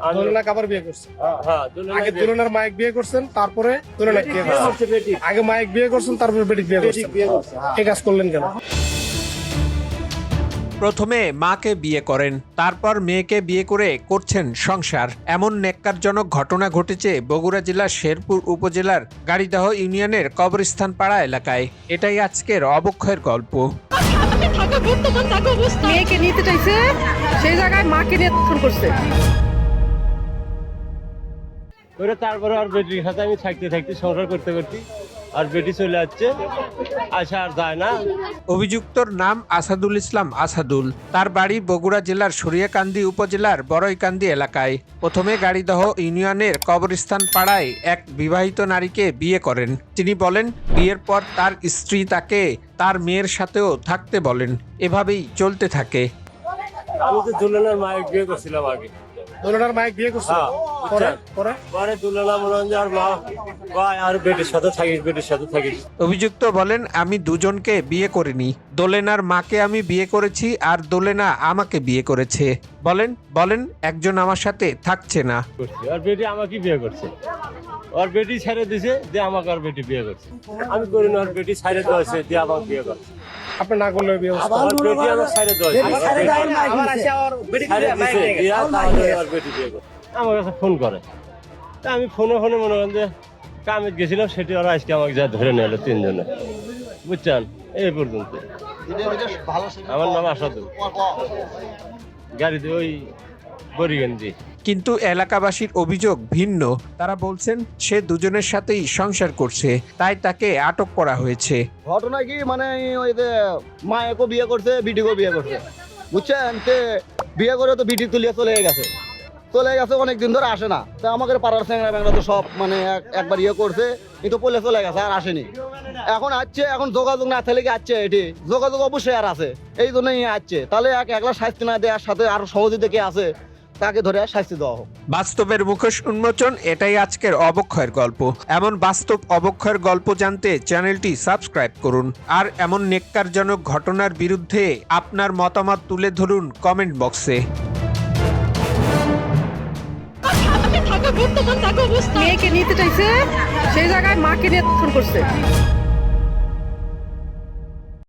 আমি- দোলনা কাবার বিয়ে করছেন হ্যাঁ আগে দোলনার মাইক বিয়ে করছেন তারপরে দোলনা বিয়ে করছেন। আগে মাইক বিয়ে করছেন তারপরে বেটিক বিয়ে করছেন। এই কাজ করলেন কেন? প্রথমে মাকে বিয়ে করেন তারপর মেয়েকে বিয়ে করে করছেন সংসার। এমন নেককারজনক ঘটনা ঘটেছে বগুড়া জেলার শেরপুর উপজেলার গাড়িদহ ইউনিয়নের কবরস্থান পাড়া এলাকায়। এটাই আজকের অবক্ষয়ের গল্প। মেয়েকে নিতে চাইছে সেই জায়গায় মাকে নিয়ে ফোন করছে। করে তারপরে আর বেটির সাথে আমি থাকতে থাকতে সংসার করতে করতে আর বেটি চলে যাচ্ছে আসা আর যায় না। অভিযুক্তর নাম আসাদুল ইসলাম আসাদুল। তার বাড়ি বগুড়া জেলার সরিয়াকান্দি উপজেলার বড়ইকান্দি এলাকায়। প্রথমে গাড়িদহ ইউনিয়নের কবরস্থান পাড়ায় এক বিবাহিত নারীকে বিয়ে করেন। তিনি বলেন, বিয়ের পর তার স্ত্রী তাকে তার মেয়ের সাথেও থাকতে বলেন। এভাবেই চলতে থাকে। আমি তো দুলালের মায়ের বিয়ে করছিলাম আগে। দোলনার মাইক বিয়ে হ্যাঁ, পরে? পরে? পরে মনে আর মা কয় আর বেটির সাথে থাকিস বেটির সাথে থাকিস। অভিযুক্ত বলেন আমি দুজনকে বিয়ে করিনি। দোলেনার মাকে আমি বিয়ে করেছি আর দোলেনা আমাকে বিয়ে করেছে। বলেন বলেন একজন আমার সাথে থাকছে না। আর বেটি আমাকে বিয়ে করছে। আর বেটি ছেড়ে দিছে যে আমাকে আর বেটি বিয়ে করছে। আমি করি না আর বেটি ছেড়ে দেওয়াছে দিয়ে আমাকে বিয়ে করছে। আপনি না করলে বিয়ে আর বেটি আমার ছেড়ে দেওয়াছে ছেড়ে দিছে। দিয়া তারপরে আর বেটি বিয়ে করছে। আমার কাছে ফোন করে। তা আমি ফোনে ফোনে মনে করেন যে কামে গেছিলাম সেটি ওরা আজকে আমাকে যা ধরে নিয়ে এলো তিনজনে। বুঝছেন? এই পর্যন্ত। আমার নাম আসাদুল। গাড়িতে ওই বরিগঞ্জি। কিন্তু এলাকাবাসীর অভিযোগ ভিন্ন। তারা বলছেন সে দুজনের সাথেই সংসার করছে তাই তাকে আটক করা হয়েছে। ঘটনা কি? মানে ওই যে মায়েকে বিয়ে করছে বিটিকেও বিয়ে করছে। বুঝছেন? তে বিয়ে করে তো বিটি তুলিয়ে চলে গেছে। চলে গেছে অনেক দিন ধরে আসে না। তা আমাকে পাড়ার স্যাংরা ব্যাংরা তো সব মানে এক- একবার ইয়ে করছে কিন্তু পলে চলে গেছে আর আসেনি। এখন আসছে এখন যোগাযোগ না থাকলে কি আসছে এটি? যোগাযোগ অবশ্যই আর আছে। এই জন্যই আসছে। তাহলে এক একলা শাস্তি না দেওয়ার সাথে আরও সহযোগিতা কে আছে? তাকে ধরে শাস্তি দেওয়া হোক। বাস্তবের মুখোশ উন্মোচন এটাই আজকের অবক্ষয়ের গল্প। এমন বাস্তব অবক্ষয়ের গল্প জানতে চ্যানেলটি সাবস্ক্রাইব করুন। আর এমন নেককারজনক ঘটনার বিরুদ্ধে আপনার মতামত তুলে ধরুন কমেন্ট বক্সে। মেয়েকে নিতে চাইছে সেই জায়গায় মাকে নিয়ে ফোন করছে।